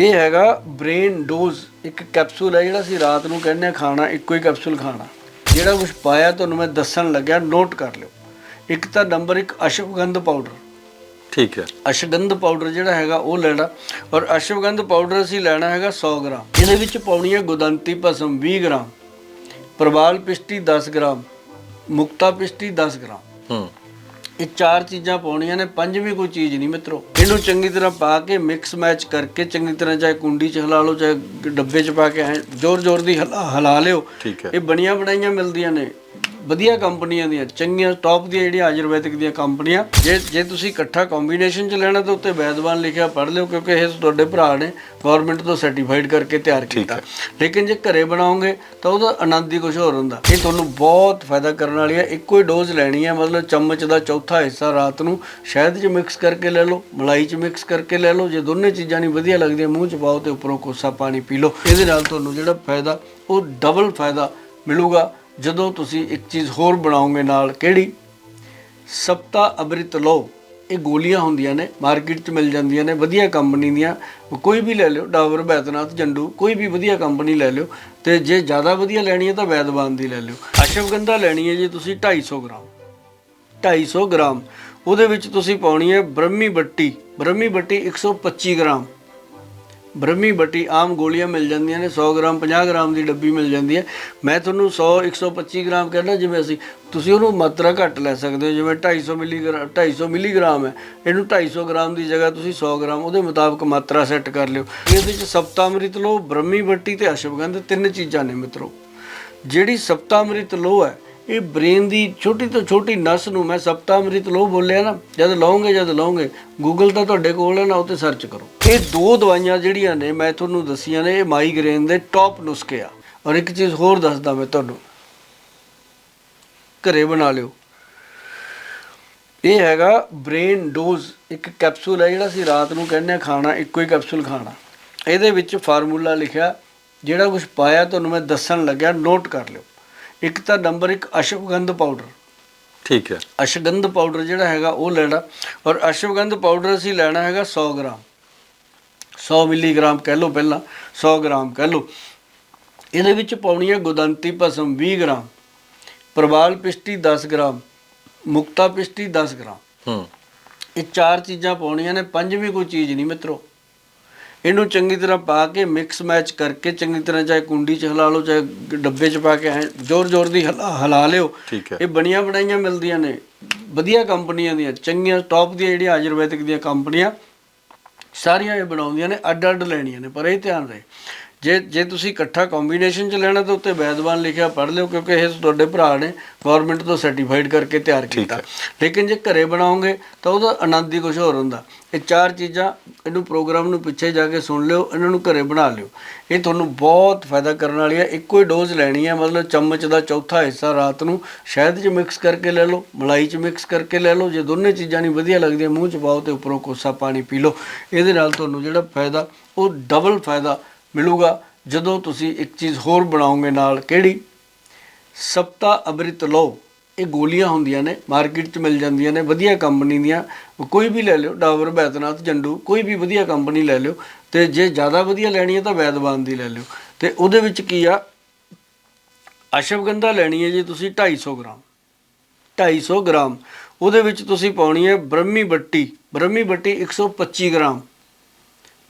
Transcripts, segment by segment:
ਇਹ ਹੈਗਾ brain dose ਇੱਕ ਕੈਪਸੂਲ ਹੈ ਜਿਹੜਾ ਅਸੀਂ ਰਾਤ ਨੂੰ ਕਹਿੰਦੇ ਆ ਖਾਣਾ ਇੱਕੋ ਹੀ ਕੈਪਸੂਲ ਖਾਣਾ। ਜਿਹੜਾ ਕੁਝ ਪਾਇਆ ਤੁਹਾਨੂੰ ਮੈਂ ਦੱਸਣ ਲੱਗਿਆ ਨੋਟ ਕਰ ਲਿਓ। ਇੱਕ ਤਾਂ ਨੰਬਰ 1 ਅਸ਼ਵਗੰਧ ਪਾਊਡਰ ਠੀਕ ਹੈ। ਅਸ਼ਗੰਧ ਪਾਊਡਰ ਜਿਹੜਾ ਹੈਗਾ ਉਹ ਲੈਣਾ। ਔਰ ਅਸ਼ਵਗੰਧ ਪਾਊਡਰ ਅਸੀਂ ਲੈਣਾ ਹੈਗਾ 100 ਗ੍ਰਾਮ। ਇਹਦੇ ਵਿੱਚ ਪਾਉਣੀ ਹੈ ਗੁਦੰਤੀ ਭਸਮ 20 ਗ੍ਰਾਮ ਪ੍ਰਵਾਲ ਪਿਸ਼ਟੀ 10 ਗ੍ਰਾਮ ਮੁਕਤਾ ਪਿਸ਼ਟੀ 10 ਗ੍ਰਾਮ। ਹੂੰ। ਇਹ ਚਾਰ ਚੀਜ਼ਾਂ ਪਾਉਣੀਆਂ ਨੇ ਪੰਜਵੀਂ ਕੋਈ ਚੀਜ਼ ਨਹੀਂ ਮਿੱਤਰੋ। ਇਹਨੂੰ ਚੰਗੀ ਤਰ੍ਹਾਂ ਪਾ ਕੇ ਮਿਕਸ ਮੈਚ ਕਰਕੇ ਚੰਗੀ ਤਰ੍ਹਾਂ ਚਾਹੇ ਕੁੰਡੀ 'ਚ ਹਿਲਾ ਲਓ ਚਾਹੇ ਡੱਬੇ 'ਚ ਪਾ ਕੇ ਜ਼ੋਰ ਜ਼ੋਰ ਦੀ ਹਿਲਾ ਹਿਲਾ ਲਿਓ। ਠੀਕ ਹੈ। ਇਹ ਬਣੀਆਂ ਬਣਾਈਆਂ ਮਿਲਦੀਆਂ ਨੇ। ਵਧੀਆ ਕੰਪਨੀਆਂ ਦੀਆਂ ਚੰਗੀਆਂ ਟੌਪ ਦੀਆਂ ਜਿਹੜੀਆਂ ਆਯੁਰਵੈਦਿਕ ਦੀਆਂ ਕੰਪਨੀਆਂ ਜੇ ਜੇ ਤੁਸੀਂ ਇਕੱਠਾ ਕੰਬੀਨੇਸ਼ਨ ਚ ਲੈਣਾ ਤਾਂ ਉੱਤੇ ਵੈਦਵਾਨ ਲਿਖਿਆ ਪੜ੍ਹ ਲਿਓ ਕਿਉਂਕਿ ਇਹ ਤੁਹਾਡੇ ਭਰਾ ਨੇ ਗਵਰਨਮੈਂਟ ਤੋਂ ਸਰਟੀਫਾਈਡ ਕਰਕੇ ਤਿਆਰ ਕੀਤਾ। ਲੇਕਿਨ ਜੇ ਘਰੇ ਬਣਾਓਗੇ ਤਾਂ ਉਹਦਾ ਆਨੰਦ ਹੀ ਕੁਝ ਹੋਰ ਹੁੰਦਾ। ਇਹ ਤੁਹਾਨੂੰ ਬਹੁਤ ਫਾਇਦਾ ਕਰਨ ਵਾਲੀ ਹੈ। ਇੱਕੋ ਹੀ ਡੋਜ਼ ਲੈਣੀ ਹੈ ਮਤਲਬ ਚਮਚ ਦਾ ਚੌਥਾ ਹਿੱਸਾ ਰਾਤ ਨੂੰ ਸ਼ਹਿਦ 'ਚ ਮਿਕਸ ਕਰਕੇ ਲੈ ਲਓ ਮਲਾਈ 'ਚ ਮਿਕਸ ਕਰਕੇ ਲੈ ਲਓ ਜੇ ਦੋਨੇ ਚੀਜ਼ਾਂ ਨਹੀਂ ਵਧੀਆ ਲੱਗਦੀਆਂ ਮੂੰਹ 'ਚ ਪਾਓ ਤੇ ਉੱਪਰੋਂ ਕੋਸਾ ਪਾਣੀ ਪੀ ਲਓ। ਇਹਦੇ ਨਾਲ ਤੁਹਾਨੂੰ ਜਿਹੜਾ ਫਾਇਦਾ ਉਹ ਡਬਲ ਫਾਇਦਾ ਮਿਲੂਗਾ। ਜਦੋਂ ਤੁਸੀਂ ਇੱਕ ਚੀਜ਼ ਹੋਰ ਬਣਾਓਗੇ ਨਾਲ, ਕਿਹੜੀ? ਸਪਤਾ ਅੰਮ੍ਰਿਤ ਲਓ। ਇਹ ਗੋਲੀਆਂ ਹੁੰਦੀਆਂ ਨੇ, ਮਾਰਕੀਟ 'ਚ ਮਿਲ ਜਾਂਦੀਆਂ ਨੇ, ਵਧੀਆ ਕੰਪਨੀ ਦੀਆਂ। ਕੋਈ ਵੀ ਲੈ ਲਿਓ, ਡਾਬਰ, ਬੈਦਨਾਥ, ਜੰਡੂ, ਕੋਈ ਵੀ ਵਧੀਆ ਕੰਪਨੀ ਲੈ ਲਿਓ ਤੇ ਜੇ ਜ਼ਿਆਦਾ ਵਧੀਆ ਲੈਣੀ ਹੈ ਤਾਂ ਵੈਦਵਾਨ ਦੀ ਲੈ ਲਿਓ। ਅਸ਼ਵਗੰਧਾ ਲੈਣੀ ਹੈ ਜੀ ਤੁਸੀਂ 250 ਗ੍ਰਾਮ। 250 ਗ੍ਰਾਮ। ਉਹਦੇ ਵਿੱਚ ਤੁਸੀਂ ਪਾਉਣੀ ਹੈ ਬ੍ਰਹਮੀ ਬੱਟੀ। ਬ੍ਰਹਮੀ ਬੱਟੀ 125 ਗ੍ਰਾਮ। ਬ੍ਰਹਮੀ ਬੱਟੀ ਆਮ ਗੋਲੀਆਂ ਮਿਲ ਜਾਂਦੀਆਂ ਨੇ 100 ਗ੍ਰਾਮ 50 ਗ੍ਰਾਮ ਦੀ ਡੱਬੀ ਮਿਲ ਜਾਂਦੀ ਹੈ। ਮੈਂ ਤੁਹਾਨੂੰ 100 125 ਗ੍ਰਾਮ ਕਹਿੰਦਾ, ਜਿਵੇਂ ਅਸੀਂ, ਤੁਸੀਂ ਉਹਨੂੰ ਮਾਤਰਾ ਘੱਟ ਲੈ ਸਕਦੇ ਹੋ, ਜਿਵੇਂ 250 ਮਿਲੀਗ੍ਰਾਮ 250 ਮਿਲੀਗ੍ਰਾਮ ਹੈ, ਇਹਨੂੰ 250 ਗ੍ਰਾਮ ਦੀ ਜਗ੍ਹਾ ਤੁਸੀਂ 100 ਗ੍ਰਾਮ, ਉਹਦੇ ਮੁਤਾਬਕ ਮਾਤਰਾ ਸੈੱਟ ਕਰ ਲਿਓ। ਇਹਦੇ ਵਿੱਚ ਸਪਤਾਮ੍ਰਿਤ ਲੋ ਬ੍ਰਹਮੀ ਬੱਟੀ ਤੇ ਅਸ਼ਵਗੰਧ, ਤਿੰਨ ਚੀਜ਼ਾਂ ਨੇ ਮਿੱਤਰੋ। ਜਿਹੜੀ ਸਪਤਾਮ੍ਰਿਤ ਲੋ ਹੈ ਇਹ ਬ੍ਰੇਨ ਦੀ ਛੋਟੀ ਤੋਂ ਛੋਟੀ ਨਸ ਨੂੰ ਮੈਂ ਸਪਤਾਮ੍ਰਿਤ ਲੋ ਬੋਲਿਆ ਨਾ, ਜਦ ਲਓਗੇ ਜਦ ਲਓਗੇ ਗੂਗਲ ਤਾਂ ਤੁਹਾਡੇ ਕੋਲ ਹੈ ਨਾ ਉੱਤੇ ਸਰਚ ਕਰੋ। ਇਹ ਦੋ ਦਵਾਈਆਂ ਜਿਹੜੀਆਂ ਨੇ, ਮੈਂ ਤੁਹਾਨੂੰ ਦੱਸੀਆਂ ਨੇ, ਇਹ ਮਾਈਗ੍ਰੇਨ ਦੇ ਟੌਪ ਨੁਸਖੇ ਆ। ਔਰ ਇੱਕ ਚੀਜ਼ ਹੋਰ ਦੱਸਦਾ ਮੈਂ ਤੁਹਾਨੂੰ। ਘਰੇ ਬਣਾ ਲਿਓ। ਇਹ ਹੈਗਾ ਬ੍ਰੇਨ ਡੋਜ਼, ਇੱਕ ਕੈਪਸੂਲ ਹੈ ਜਿਹੜਾ ਅਸੀਂ ਰਾਤ ਨੂੰ ਕਹਿੰਦੇ ਆ ਖਾਣਾ, ਇੱਕੋ ਹੀ ਕੈਪਸੂਲ ਖਾਣਾ। ਇਹਦੇ ਵਿੱਚ ਫਾਰਮੂਲਾ ਲਿਖਿਆ, ਜਿਹੜਾ ਕੁਝ ਪਾਇਆ ਤੁਹਾਨੂੰ ਮੈਂ ਦੱਸਣ ਲੱਗਿਆ, ਨੋਟ ਕਰ ਲਿਓ। ਇੱਕ ਤਾਂ ਨੰਬਰ 1 ਅਸ਼ਵਗੰਧ ਪਾਊਡਰ ਠੀਕ ਹੈ। ਅਸ਼ਗੰਧ ਪਾਊਡਰ ਜਿਹੜਾ ਹੈਗਾ ਉਹ ਲੈਣਾ। ਔਰ ਅਸ਼ਵਗੰਧ ਪਾਊਡਰ ਅਸੀਂ ਲੈਣਾ ਹੈਗਾ 100 ਗ੍ਰਾਮ। 100 ਮਿਲੀਗ੍ਰਾਮ ਕਹਿ ਲਓ ਪਹਿਲਾਂ 100 ਗ੍ਰਾਮ ਕਹਿ ਲਓ। ਇਹਦੇ ਵਿੱਚ ਪਾਉਣੀ ਹੈ ਗੁਦੰਤੀ ਭਸਮ 20 ਗ੍ਰਾਮ ਪ੍ਰਵਾਲ ਪਿਸ਼ਟੀ 10 ਗ੍ਰਾਮ ਮੁਕਤਾ ਪਿਸ਼ਟੀ 10 ਗ੍ਰਾਮ। ਹੂੰ। ਇਹ ਚਾਰ ਚੀਜ਼ਾਂ ਪਾਉਣੀਆਂ ਨੇ ਪੰਜਵੀਂ ਕੋਈ ਚੀਜ਼ ਨਹੀਂ ਮਿੱਤਰੋ। ਇਹਨੂੰ ਚੰਗੀ ਤਰ੍ਹਾਂ ਪਾ ਕੇ ਮਿਕਸ ਮੈਚ ਕਰਕੇ ਚੰਗੀ ਤਰ੍ਹਾਂ ਚਾਹੇ ਕੁੰਡੀ 'ਚ ਹਿਲਾ ਲਓ ਚਾਹੇ ਡੱਬੇ 'ਚ ਪਾ ਕੇ ਐਂ ਜ਼ੋਰ ਜ਼ੋਰ ਦੀ ਹਿਲਾ ਹਿਲਾ ਲਿਓ। ਇਹ ਬਣੀਆਂ ਬਣਾਈਆਂ ਮਿਲਦੀਆਂ ਨੇ। ਵਧੀਆ ਕੰਪਨੀਆਂ ਦੀਆਂ ਚੰਗੀਆਂ ਟੌਪ ਦੀਆਂ ਜਿਹੜੀਆਂ ਆਯੁਰਵੈਦਿਕ ਦੀਆਂ ਕੰਪਨੀਆਂ ਸਾਰੀਆਂ ਇਹ ਬਣਾਉਂਦੀਆਂ ਨੇ ਅੱਡ ਅੱਡ ਲੈਣੀਆਂ ਨੇ ਪਰ ਇਹ ਧਿਆਨ ਰਹੇ। ਜੇ ਜੇ ਤੁਸੀਂ ਇਕੱਠਾ ਕੰਬੀਨੇਸ਼ਨ ਚ ਲੈਣਾ ਤਾਂ ਉੱਤੇ ਵੈਦਵਾਨ ਲਿਖਿਆ ਪੜ੍ਹ ਲਿਓ ਕਿਉਂਕਿ ਇਹ ਤੁਹਾਡੇ ਭਰਾ ਨੇ ਗਵਰਨਮੈਂਟ ਤੋਂ ਸਰਟੀਫਾਈਡ ਕਰਕੇ ਤਿਆਰ ਕੀਤਾ। ਲੇਕਿਨ ਜੇ ਘਰੇ ਬਣਾਓਗੇ ਤਾਂ ਉਹਦਾ ਆਨੰਦ ਹੀ ਕੁਝ ਹੋਰ ਹੁੰਦਾ। ਇਹ ਚਾਰ ਚੀਜ਼ਾਂ ਇਹਨੂੰ ਪ੍ਰੋਗਰਾਮ ਨੂੰ ਪਿੱਛੇ ਜਾ ਕੇ ਸੁਣ ਲਿਓ ਇਹਨਾਂ ਨੂੰ ਘਰੇ ਬਣਾ ਲਿਓ। ਇਹ ਤੁਹਾਨੂੰ ਬਹੁਤ ਫਾਇਦਾ ਕਰਨ ਵਾਲੀ ਹੈ। ਇੱਕੋ ਹੀ ਡੋਜ਼ ਲੈਣੀ ਹੈ ਮਤਲਬ ਚਮਚ ਦਾ ਚੌਥਾ ਹਿੱਸਾ ਰਾਤ ਨੂੰ ਸ਼ਹਿਦ 'ਚ ਮਿਕਸ ਕਰਕੇ ਲੈ ਲਓ ਮਲਾਈ 'ਚ ਮਿਕਸ ਕਰਕੇ ਲੈ ਲਓ। ਜੇ ਦੋਨੇ ਚੀਜ਼ਾਂ ਨਹੀਂ ਵਧੀਆ ਲੱਗਦੀਆਂ ਮੂੰਹ 'ਚ ਪਾਓ ਤੇ ਉੱਪਰੋਂ ਕੋਸਾ ਪਾਣੀ ਪੀ ਲਓ। ਇਹਦੇ ਨਾਲ ਤੁਹਾਨੂੰ ਜਿਹੜਾ ਫਾਇਦਾ ਉਹ ਡਬਲ ਫਾਇਦਾ ਮਿਲੂਗਾ। ਜਦੋਂ ਤੁਸੀਂ ਇੱਕ ਚੀਜ਼ ਹੋਰ ਬਣਾਓਗੇ ਨਾਲ, ਕਿਹੜੀ? ਸਪਤਾ ਅੰਮ੍ਰਿਤ ਲਓ। ਇਹ ਗੋਲੀਆਂ ਹੁੰਦੀਆਂ ਨੇ, ਮਾਰਕੀਟ 'ਚ ਮਿਲ ਜਾਂਦੀਆਂ ਨੇ, ਵਧੀਆ ਕੰਪਨੀ ਦੀਆਂ। ਕੋਈ ਵੀ ਲੈ ਲਿਓ, ਡਾਬਰ, ਬੈਦਨਾਥ, ਜੰਡੂ, ਕੋਈ ਵੀ ਵਧੀਆ ਕੰਪਨੀ ਲੈ ਲਿਓ। ਤੇ ਜੇ ਜ਼ਿਆਦਾ ਵਧੀਆ ਲੈਣੀ ਹੈ ਤਾਂ ਵੈਦਵਾਨ ਦੀ ਲੈ ਲਿਓ। ਤੇ ਉਹਦੇ ਵਿੱਚ ਕੀ ਆ? ਅਸ਼ਵਗੰਧਾ ਲੈਣੀ ਹੈ ਜੀ ਤੁਸੀਂ 250 ਗ੍ਰਾਮ। 250 ਗ੍ਰਾਮ। ਉਹਦੇ ਵਿੱਚ ਤੁਸੀਂ ਪਾਉਣੀ ਹੈ ਬ੍ਰਹਮੀ ਬੱਟੀ। ਬ੍ਰਹਮੀ ਬੱਟੀ 125 ਗ੍ਰਾਮ।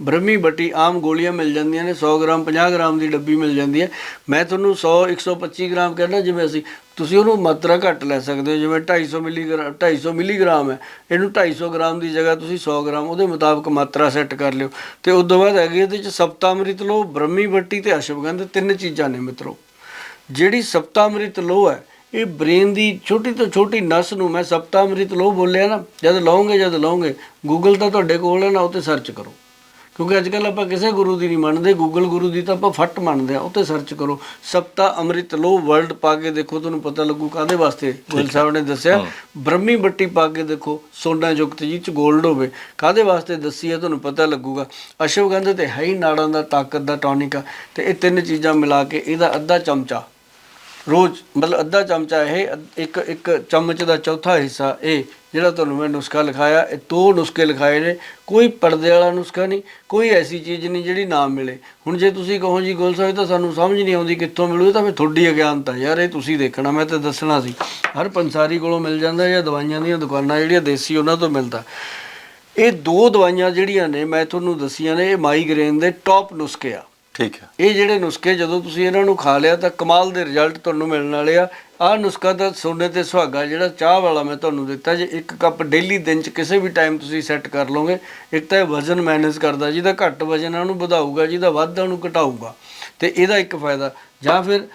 ਬ੍ਰਹਮੀ ਬੱਟੀ ਆਮ ਗੋਲੀਆਂ ਮਿਲ ਜਾਂਦੀਆਂ ਨੇ 100 ਗ੍ਰਾਮ 50 ਗ੍ਰਾਮ ਦੀ ਡੱਬੀ ਮਿਲ ਜਾਂਦੀ ਹੈ। ਮੈਂ ਤੁਹਾਨੂੰ 100 125 ਗ੍ਰਾਮ ਕਹਿੰਦਾ, ਜਿਵੇਂ ਅਸੀਂ, ਤੁਸੀਂ ਉਹਨੂੰ ਮਾਤਰਾ ਘੱਟ ਲੈ ਸਕਦੇ ਹੋ, ਜਿਵੇਂ 250 ਮਿਲੀਗ੍ਰਾਮ 250 ਮਿਲੀਗ੍ਰਾਮ ਹੈ। ਇਹਨੂੰ 250 ਗ੍ਰਾਮ ਦੀ ਜਗ੍ਹਾ ਤੁਸੀਂ 100 ਗ੍ਰਾਮ, ਉਹਦੇ ਮੁਤਾਬਕ ਮਾਤਰਾ ਸੈੱਟ ਕਰ ਲਿਓ। ਤੇ ਉਸ ਤੋਂ ਬਾਅਦ ਹੈਗੀ ਇਹਦੇ ਵਿੱਚ ਸਪਤਾਮ੍ਰਿਤ ਲੋ, ਬ੍ਰਹਮੀ ਬੱਟੀ ਤੇ ਅਸ਼ਵਗੰਧ ਤਿੰਨ ਚੀਜ਼ਾਂ ਨੇ ਮਿੱਤਰੋ। ਜਿਹੜੀ ਸਪਤਾਮ੍ਰਿਤ ਲੋ ਹੈ, ਇਹ ਬ੍ਰੇਨ ਦੀ ਛੋਟੀ ਤੋਂ ਛੋਟੀ ਨਸ ਨੂੰ ਮੈਂ ਸਪਤਾਮ੍ਰਿਤ ਲੋ ਬੋਲਿਆ ਨਾ, ਜਦ ਲਓਗੇ ਜਦ ਲਓਗੇ ਗੂਗਲ ਤਾਂ ਤੁਹਾਡੇ ਕੋਲ ਹੈ, ਨਾ ਉਹ ਉੱਤੇ ਸਰਚ ਕਰੋ। ਕਿਉਂਕਿ ਅੱਜ ਕੱਲ ਆਪਾਂ ਕਿਸੇ ਗੁਰੂ ਦੀ ਨਹੀਂ ਮੰਨਦੇ ਗੂਗਲ ਗੁਰੂ ਦੀ ਤਾਂ ਆਪਾਂ ਫੱਟ ਮੰਨਦੇ ਆ ਉੱਤੇ ਸਰਚ ਕਰੋ। ਸਪਤਾ ਅੰਮ੍ਰਿਤ ਲੋ ਵਰਲਡ ਪਾ ਕੇ ਦੇਖੋ ਤੁਹਾਨੂੰ ਪਤਾ ਲੱਗੂ ਕਾਦੇ ਵਾਸਤੇ ਗੋਲ ਸਾਹਿਬ ਨੇ ਦੱਸਿਆ। ਬ੍ਰਹਮੀ ਬੱਟੀ ਪਾ ਕੇ ਦੇਖੋ ਸੋਨਾ ਯੁਕਤ ਜੀ ਚ 골ਡ ਹੋਵੇ। ਕਾਦੇ ਵਾਸਤੇ ਦੱਸੀ ਹੈ ਤੁਹਾਨੂੰ ਪਤਾ ਲੱਗੂਗਾ। ਅਸ਼ਵਗੰਧ ਤੇ ਹੈ ਹੀ ਨਾੜਾਂ ਦਾ ਤਾਕਤ ਦਾ ਟੌਨਿਕ ਆ ਤੇ ਇਹ ਤਿੰਨ ਚੀਜ਼ਾਂ ਮਿਲਾ ਕੇ ਇਹਦਾ ਅੱਧਾ ਚਮਚਾ। ਰੋਜ਼ ਮਤਲਬ ਅੱਧਾ ਚਮਚਾ ਇਹ ਇੱਕ ਇੱਕ ਚਮਚ ਦਾ ਚੌਥਾ ਹਿੱਸਾ ਇਹ। ਜਿਹੜਾ ਤੁਹਾਨੂੰ ਮੈਂ ਨੁਸਖਾ ਲਿਖਾਇਆ ਇਹ ਦੋ ਨੁਸਖੇ ਲਿਖਾਏ ਨੇ। ਕੋਈ ਪਰਦੇ ਵਾਲਾ ਨੁਸਖਾ ਨਹੀਂ ਕੋਈ ਐਸੀ ਚੀਜ਼ ਨਹੀਂ ਜਿਹੜੀ ਨਾ ਮਿਲੇ। ਹੁਣ ਜੇ ਤੁਸੀਂ ਕਹੋ ਜੀ ਗੁਲ ਸਾਹਿਬ ਤਾਂ ਸਾਨੂੰ ਸਮਝ ਨਹੀਂ ਆਉਂਦੀ ਕਿੱਥੋਂ ਮਿਲੂ ਤਾਂ ਫਿਰ ਤੁਹਾਡੀ ਅਗਿਆਨਤਾ ਯਾਰ ਇਹ ਤੁਸੀਂ ਦੇਖਣਾ ਮੈਂ ਤਾਂ ਦੱਸਣਾ ਸੀ। ਹਰ ਪੰਸਾਰੀ ਕੋਲੋਂ ਮਿਲ ਜਾਂਦਾ ਜਾਂ ਦਵਾਈਆਂ ਦੀਆਂ ਦੁਕਾਨਾਂ ਜਿਹੜੀਆਂ ਦੇਸੀ ਉਹਨਾਂ ਤੋਂ ਮਿਲਦਾ। ਇਹ ਦੋ ਦਵਾਈਆਂ ਜਿਹੜੀਆਂ ਨੇ ਮੈਂ ਤੁਹਾਨੂੰ ਦੱਸੀਆਂ ਨੇ ਇਹ ਮਾਈਗ੍ਰੇਨ ਦੇ ਟੌਪ ਨੁਸਖੇ ਆ। ਠੀਕ ਹੈ। ਇਹ ਜਿਹੜੇ ਨੁਸਖੇ ਜਦੋਂ ਤੁਸੀਂ ਇਹਨਾਂ ਨੂੰ ਖਾ ਲਿਆ ਤਾਂ ਕਮਾਲ ਦੇ ਰਿਜ਼ਲਟ ਤੁਹਾਨੂੰ ਮਿਲਣ ਵਾਲੇ ਆ। ਆਹ ਨੁਸਖਾ ਤਾਂ ਸੋਨੇ ਤੇ ਸੁਹਾਗਾ ਜਿਹੜਾ ਚਾਹ ਵਾਲਾ ਮੈਂ ਤੁਹਾਨੂੰ ਦਿੱਤਾ ਜੇ ਇੱਕ ਕੱਪ ਡੇਲੀ ਦਿਨ ਚ ਕਿਸੇ ਵੀ ਟਾਈਮ ਤੁਸੀਂ ਸੈੱਟ ਕਰ ਲਓਗੇ ਇੱਕ ਤਾਂ ਇਹ ਵਜ਼ਨ ਮੈਨੇਜ ਕਰਦਾ ਜਿਹਦਾ ਘੱਟ ਵਜ਼ਨ ਆ ਉਹਨੂੰ ਵਧਾਊਗਾ ਜਿਹਦਾ ਵੱਧ ਆ ਉਹਨੂੰ ਘਟਾਊਗਾ। ਤੇ ਇਹਦਾ ਇੱਕ ਫਾਇਦਾ ਜਾਂ ਫਿਰ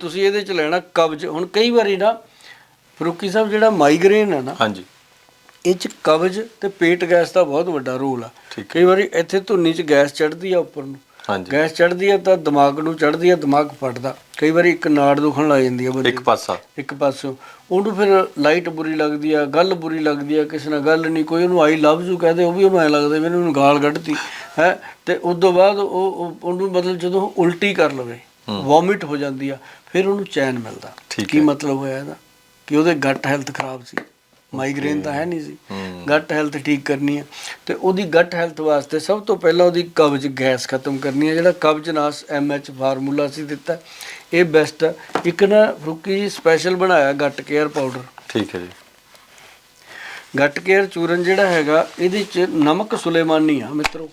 ਤੁਸੀਂ ਇਹਦੇ ਚ ਲੈਣਾ ਕਬਜ਼। ਹੁਣ ਕਈ ਵਾਰੀ ਨਾ ਫਰੂਕੀ ਸਾਹਿਬ ਜਿਹੜਾ ਮਾਈਗ੍ਰੇਨ ਹੈ ਨਾ ਹਾਂਜੀ। ਇਹ ਚ ਕਬਜ਼ ਤੇ ਪੇਟ ਗੈਸ ਦਾ ਬਹੁਤ ਵੱਡਾ ਰੋਲ ਆ। ਕਈ ਵਾਰੀ ਇੱਥੇ ਧੁੰਨੀ ਚ ਗੈਸ ਚੜਦੀ ਆ ਉੱਪਰ ਨੂੰ। ਹਾਂਜੀ। ਗੈਸ ਚੜਦੀ ਹੈ ਤਾਂ ਦਿਮਾਗ ਨੂੰ ਚੜਦੀ ਹੈ ਦਿਮਾਗ ਫਟਦਾ। ਕਈ ਵਾਰੀ ਇੱਕ ਨਾੜ ਦੁਖਣ ਲੱਗ ਜਾਂਦੀ ਹੈ ਬੰਦੇ ਇੱਕ ਪਾਸਾ। ਇੱਕ ਪਾਸੋਂ। ਉਹਨੂੰ ਫਿਰ ਲਾਈਟ ਬੁਰੀ ਲੱਗਦੀ ਆ ਗੱਲ ਬੁਰੀ ਲੱਗਦੀ ਆ ਕਿਸੇ ਨਾਲ ਗੱਲ ਨਹੀਂ ਕੋਈ ਉਹਨੂੰ ਆਈ ਲਵ ਯੂ ਕਹਦੇ ਉਹ ਵੀ ਉਹਨੂੰ ਐ ਲੱਗਦਾ ਇਹਨੇ ਉਹਨੂੰ ਗਾਲ ਕੱਢਤੀ ਹੈ। ਤੇ ਉਸ ਤੋਂ ਬਾਅਦ ਉਹ ਉਹ- ਉਹਨੂੰ ਮਤਲਬ ਜਦੋਂ ਉਲਟੀ ਕਰ ਲਵੇ ਵੋਮਿਟ ਹੋ ਜਾਂਦੀ ਆ ਫਿਰ ਉਹਨੂੰ ਚੈਨ ਮਿਲਦਾ। ਕੀ ਮਤਲਬ ਹੋਇਆ ਇਹਦਾ? ਕਿ ਉਹਦੇ ਗੱਟ ਹੈਲਥ ਖਰਾਬ ਸੀ। ਮਾਈਗ੍ਰੇਨ ਤਾਂ ਹੈ ਨਹੀਂ ਸੀ। ਗੱਟ ਹੈਲਥ ਠੀਕ ਕਰਨੀ ਹੈ। ਤੇ ਉਹਦੀ ਗੱਟ ਹੈਲਥ ਵਾਸਤੇ ਸਭ ਤੋਂ ਪਹਿਲਾਂ ਉਹਦੀ ਕਬਜ਼ ਗੈਸ ਖਤਮ ਕਰਨੀ ਹੈ। ਜਿਹੜਾ ਕਬਜ਼ ਨਾਸ ਐਚ ਫਾਰਮੂਲਾ ਸੀ ਦਿੱਤਾ। ਇਹ ਬੈਸਟ ਇੱਕ ਨਾ ਫਰੂਕੀ ਸਪੈਸ਼ਲ ਬਣਾਇਆ ਗੱਟ ਕੇਅਰ ਪਾਊਡਰ ਠੀਕ ਹੈ ਜੀ। ਗੱਟ ਕੇਅਰ ਚੂਰਨ ਜਿਹੜਾ ਹੈਗਾ ਇਹਦੇ ਚ ਨਮਕ ਸੁਲੇਮਾਨੀ ਆ ਮਿੱਤਰੋ।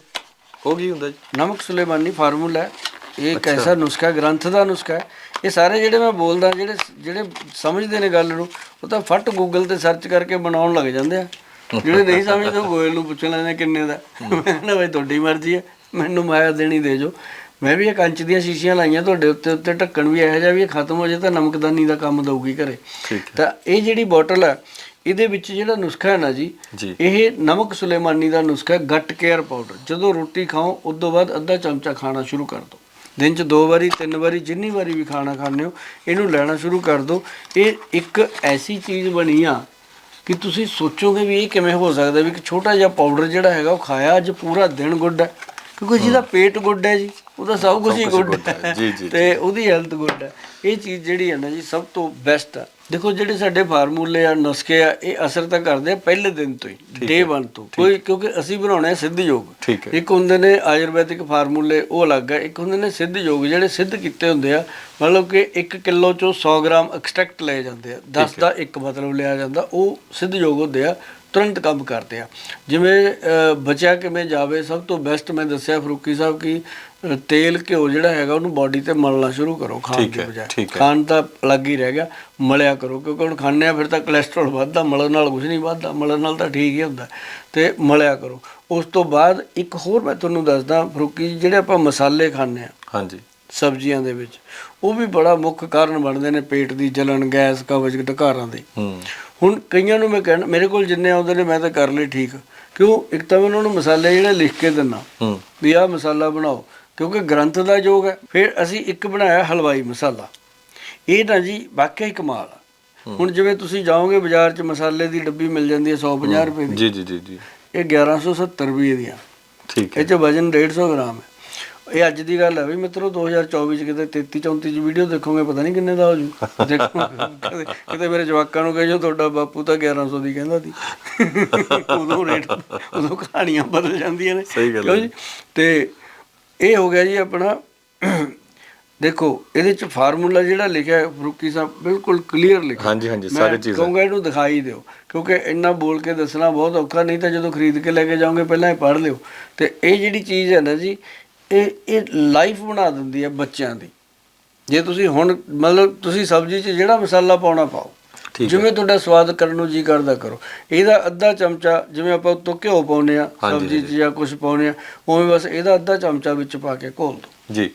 ਉਹ ਕੀ ਹੁੰਦਾ ਜੀ? ਨਮਕ ਸੁਲੇਮਾਨੀ ਫਾਰਮੂਲਾ ਹੈ। ਇਹ ਇੱਕ ਐਸਾ ਨੁਸਖਾ ਗ੍ਰੰਥ ਦਾ ਨੁਸਖਾ ਹੈ। ਇਹ ਸਾਰੇ ਜਿਹੜੇ ਮੈਂ ਬੋਲਦਾ ਜਿਹੜੇ ਜਿਹੜੇ ਸਮਝਦੇ ਨੇ ਗੱਲ ਨੂੰ ਉਹ ਤਾਂ ਫਟ ਗੂਗਲ ਤੇ ਸਰਚ ਕਰਕੇ ਬਣਾਉਣ ਲੱਗ ਜਾਂਦੇ ਆ। ਜਿਹੜੇ ਨਹੀਂ ਸਮਝਦੇ ਉਹ ਗੋਇਲ ਨੂੰ ਪੁੱਛ ਲੈਂਦੇ ਨੇ ਕਿੰਨੇ ਦਾ। ਨਾ ਬਈ ਤੁਹਾਡੀ ਮਰਜ਼ੀ ਹੈ ਮੈਨੂੰ ਮਾਇਆ ਦੇਣੀ ਦੇ ਜੋ। ਮੈਂ ਵੀ ਇਹ ਕੰਚ ਦੀਆਂ ਸ਼ੀਸ਼ੀਆਂ ਲਾਈਆਂ ਤੁਹਾਡੇ ਉੱਤੇ ਉੱਤੇ ਢੱਕਣ ਵੀ ਇਹੋ ਜਿਹਾ ਵੀ ਖਤਮ ਹੋ ਜੇ ਤਾਂ ਨਮਕਦਾਨੀ ਦਾ ਕੰਮ ਦਊਗੀ ਘਰੇ। ਤਾਂ ਇਹ ਜਿਹੜੀ ਬੋਟਲ ਹੈ ਇਹਦੇ ਵਿੱਚ ਜਿਹੜਾ ਨੁਸਖਾ ਹੈ ਨਾ ਜੀ ਇਹ ਨਮਕ ਸੁਲੇਮਾਨੀ ਦਾ ਨੁਸਖਾ ਗੱਟ ਕੇਅਰ ਪਾਊਡਰ। ਜਦੋਂ ਰੋਟੀ ਖਾਓ ਉਸ ਤੋਂ ਬਾਅਦ ਅੱਧਾ ਚਮਚਾ ਖਾਣਾ ਸ਼ੁਰੂ ਕਰ ਦਿਓ। ਦਿਨ ਚ ਦੋ ਵਾਰੀ, ਤਿੰਨ ਵਾਰੀ, ਜਿੰਨੀ ਵਾਰੀ ਵੀ ਖਾਣਾ ਖਾਂਦੇ ਹੋ, ਇਹਨੂੰ ਲੈਣਾ ਸ਼ੁਰੂ ਕਰ ਦਿਓ ਇਹ ਇੱਕ ਐਸੀ ਚੀਜ਼ ਬਣੀ ਆ ਕਿ ਤੁਸੀਂ ਸੋਚੋਗੇ ਵੀ ਇਹ ਕਿਵੇਂ ਹੋ ਸਕਦਾ ਵੀ ਇੱਕ ਛੋਟਾ ਜਿਹਾ ਪਾਊਡਰ ਜਿਹੜਾ ਹੈਗਾ ਉਹ ਖਾਇਆ, ਅੱਜ ਪੂਰਾ ਦਿਨ ਗੁੱਡ ਹੈ। ਕਿਉਂਕਿ ਜਿਹਦਾ ਪੇਟ ਗੁੱਡ ਹੈ ਜੀ ਉਹਦਾ ਸਭ ਕੁਝ ਹੀ ਗੁੱਡ ਹੈ। ਜੀ, ਜੀ, ਤੇ ਉਹਦੀ ਹੈਲਥ ਗੁੱਡ ਹੈ। ਇਹ ਚੀਜ਼ ਜਿਹੜੀ ਹੈ ਨਾ ਜੀ ਸਭ ਤੋਂ ਬੈਸਟ ਆ ਦੇਖੋ ਜਿਹੜੇ ਸਾਡੇ ਫਾਰਮੂਲੇ ਆ ਨੁਸਖੇ ਆ ਇਹ ਅਸਰ ਤਾਂ ਕਰਦੇ ਆ ਪਹਿਲੇ ਦਿਨ ਤੋਂ ਹੀ ਡੇ 1 ਤੋਂ। ਕੋਈ ਕਿਉਂਕਿ ਅਸੀਂ ਬਣਾਉਣੇ ਆ ਸਿੱਧ ਯੋਗ। ਇੱਕ ਹੁੰਦੇ ਨੇ ਆਯੁਰਵੈਦਿਕ ਫਾਰਮੂਲੇ ਉਹ ਅਲੱਗ ਹੈ। ਇੱਕ ਹੁੰਦੇ ਨੇ ਸਿੱਧ ਯੋਗ ਜਿਹੜੇ ਸਿੱਧ ਕੀਤੇ ਹੁੰਦੇ ਆ। ਮਤਲਬ ਕਿ 1 ਕਿਲੋ ਚੋਂ 100 ਗ੍ਰਾਮ ਐਕਸਟ੍ਰੈਕਟ ਲਏ ਜਾਂਦੇ ਆ। 10 ਦਾ ਇੱਕ ਮਤਲਬ ਲਿਆ ਜਾਂਦਾ ਉਹ ਸਿੱਧ ਯੋਗ ਹੁੰਦੇ ਆ। ਤੁਰੰਤ ਕੰਮ ਕਰਦੇ ਆ। ਜਿਵੇਂ ਬਚਿਆ ਕਿਵੇਂ ਜਾਵੇ ਸਭ ਤੋਂ ਬੈਸਟ ਮੈਂ ਦੱਸਿਆ ਫਰੂਕੀ ਸਾਹਿਬ ਕਿ ਤੇਲ ਘਿਓ ਜਿਹੜਾ ਹੈਗਾ ਉਹਨੂੰ ਬਾਡੀ ਤੇ ਮਲਣਾ ਸ਼ੁਰੂ ਕਰੋ ਖਾਣ ਦੀ ਬਜਾਏ। ਖਾਣ ਤਾਂ ਅਲੱਗ ਹੀ ਰਹਿ ਗਿਆ ਮਲਿਆ ਕਰੋ ਕਿਉਂਕਿ ਹੁਣ ਖਾਂਦੇ ਆ ਫਿਰ ਤਾਂ ਕੋਲੇਸਟ੍ਰੋਲ ਵੱਧਦਾ ਮਲਣ ਨਾਲ ਕੁਝ ਨਹੀਂ ਵੱਧਦਾ ਮਲਣ ਨਾਲ ਤਾਂ ਠੀਕ ਹੀ ਹੁੰਦਾ ਤੇ ਮਲਿਆ ਕਰੋ। ਉਸ ਤੋਂ ਬਾਅਦ ਇੱਕ ਹੋਰ ਮੈਂ ਤੁਹਾਨੂੰ ਦੱਸਦਾ ਫਰੂਕੀ ਜਿਹੜੇ ਆਪਾਂ ਮਸਾਲੇ ਖਾਂਦੇ ਆ ਹਾਂਜੀ। ਸਬਜ਼ੀਆਂ ਦੇ ਵਿੱਚ ਉਹ ਵੀ ਬੜਾ ਮੁੱਖ ਕਾਰਨ ਬਣਦੇ ਨੇ ਪੇਟ ਦੀ ਜਲਨ ਗੈਸ ਕਬਜ਼ ਢਕਾਰਾਂ ਦੇ। ਹੂੰ। ਹੁਣ ਕਈਆਂ ਨੂੰ ਮੈਂ ਕਹਿਣਾ ਮੇਰੇ ਕੋਲ ਜਿੰਨੇ ਆਉਂਦੇ ਨੇ ਮੈਂ ਤਾਂ ਕਰ ਲਈ ਠੀਕ। ਕਿਉਂ? ਇੱਕ ਤਾਂ ਮੈਂ ਉਹਨਾਂ ਨੂੰ ਮਸਾਲੇ ਜਿਹੜੇ ਲਿਖ ਕੇ ਦਿੰਨਾ ਹੂੰ। ਵੀ ਆਹ ਮਸਾਲਾ ਬਣਾਓ। ਕਿਉਂਕਿ ਗ੍ਰੰਥ ਦਾ ਯੋਗ ਹੈ। ਫਿਰ ਅਸੀਂ ਇੱਕ ਬਣਾਇਆ ਹਲਵਾਈ ਮਸਾਲਾ। ਇਹ ਨਾ ਜੀ ਵਾਕਿਆ ਹੀ ਕਮਾਲ ਆ। ਹੁਣ ਜਿਵੇਂ ਤੁਸੀਂ ਜਾਓਗੇ ਬਾਜ਼ਾਰ 'ਚ ਮਸਾਲੇ ਦੀ ਡੱਬੀ ਮਿਲ ਜਾਂਦੀ ਹੈ 150 ਰੁਪਏ ਦੀ। ਜੀ ਜੀ ਜੀ ਜੀ। ਇਹ 1170 ਰੁਪਏ ਦੀਆਂ। ਠੀਕ ਹੈ। ਇਹ 'ਚ ਵਜ਼ਨ 150 ਗ੍ਰਾਮ ਹੈ। ਇਹ ਅੱਜ ਦੀ ਗੱਲ ਹੈ ਵੀ ਮਿੱਤਰੋ 2024 ਚ ਕਿਤੇ 33 34 ਚ ਵੀਡੀਓ ਦੇਖੋਗੇ ਪਤਾ ਨਹੀਂ ਕਿੰਨੇ ਦਾ ਹੋ ਜੂ ਕਿਤੇ ਮੇਰੇ ਜਵਾਕਾਂ ਨੂੰ ਕਹੇ ਜੋ ਤੁਹਾਡਾ ਬਾਪੂ ਤਾਂ 1100 ਦੀ ਕਹਿੰਦਾ ਸੀ। ਉਦੋਂ ਰੇਟ ਉਦੋਂ ਕਹਾਣੀਆਂ ਬਦਲ ਜਾਂਦੀਆਂ ਨੇ। ਸਹੀ ਗੱਲ ਹੈ। ਤੇ ਇਹ ਹੋ ਗਿਆ ਜੀ ਆਪਣਾ ਦੇਖੋ ਇਹਦੇ ਚ ਫਾਰਮੂਲਾ ਜਿਹੜਾ ਲਿਖਿਆ ਫਰੂਕੀ ਸਾਹਿਬ ਬਿਲਕੁਲ ਕਲੀਅਰ ਲਿਖਿਆ। ਹਾਂਜੀ, ਹਾਂਜੀ, ਸਾਰੀ ਚੀਜ਼ਾਂ। ਕਹੂੰਗਾ ਇਹਨੂੰ ਦਿਖਾਈ ਦਿਓ ਕਿਉਂਕਿ ਇੰਨਾ ਬੋਲ ਕੇ ਦੱਸਣਾ ਬਹੁਤ ਔਖਾ ਨਹੀਂ ਤਾਂ ਜਦੋਂ ਖਰੀਦ ਕੇ ਲੈ ਕੇ ਜਾਓਗੇ ਪਹਿਲਾਂ ਇਹ ਪੜ੍ਹ ਲਿਓ। ਤੇ ਇਹ ਜਿਹੜੀ ਚੀਜ਼ ਹੈ ਨਾ ਜੀ ਇਹ ਇਹ ਲਾਈਫ ਬਣਾ ਦਿੰਦੀ ਹੈ ਬੱਚਿਆਂ ਦੀ। ਜੇ ਤੁਸੀਂ ਹੁਣ ਮਤਲਬ ਤੁਸੀਂ ਸਬਜ਼ੀ 'ਚ ਜਿਹੜਾ ਮਸਾਲਾ ਪਾਉਣਾ ਪਾਓ ਜਿਵੇਂ ਤੁਹਾਡਾ ਸਵਾਦ ਕਰਨ ਨੂੰ ਜੀ ਕਰਦਾ ਕਰੋ। ਇਹਦਾ ਅੱਧਾ ਚਮਚਾ ਜਿਵੇਂ ਆਪਾਂ ਉੱਤੋਂ ਘਿਓ ਪਾਉਨੇ ਆ ਸਬਜ਼ੀ 'ਚ। ਜਾਂ। ਕੁਝ ਪਾਉਨੇ ਆ ਉਵੇਂ ਬਸ ਇਹਦਾ ਅੱਧਾ ਚਮਚਾ ਵਿੱਚ ਪਾ ਕੇ ਘੋਲ ਦਿਓ। ਜੀ।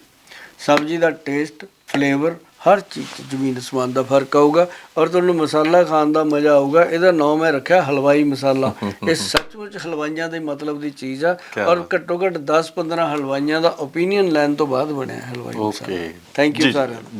ਸਬਜ਼ੀ ਦਾ ਟੇਸਟ ਫਲੇਵਰ ਹਰ ਚੀਜ਼ 'ਚ ਜ਼ਮੀਨ ਅਸਮਾਨ ਦਾ ਫ਼ਰਕ ਆਊਗਾ ਔਰ ਤੁਹਾਨੂੰ ਮਸਾਲਾ ਖਾਣ ਦਾ ਮਜ਼ਾ ਆਊਗਾ। ਇਹਦਾ ਨਾਮ ਮੈਂ ਰੱਖਿਆ ਹਲਵਾਈ ਮਸਾਲਾ। ਇਹ ਸੱਚਮੁੱਚ ਹਲਵਾਈਆਂ ਦੇ ਮਤਲਬ ਦੀ ਚੀਜ਼ ਆ ਔਰ। ਘੱਟੋ ਘੱਟ 10-15 ਹਲਵਾਈਆਂ ਦਾ ਓਪੀਨੀਅਨ ਲੈਣ ਤੋਂ ਬਾਅਦ ਬਣਿਆ ਹਲਵਾਈ ਮਸਾਲਾ। ਓਕੇ ਥੈਂਕ ਯੂ ਜੀ, ਸਾਰਿਆਂ ਨੂੰ। ਜੀ।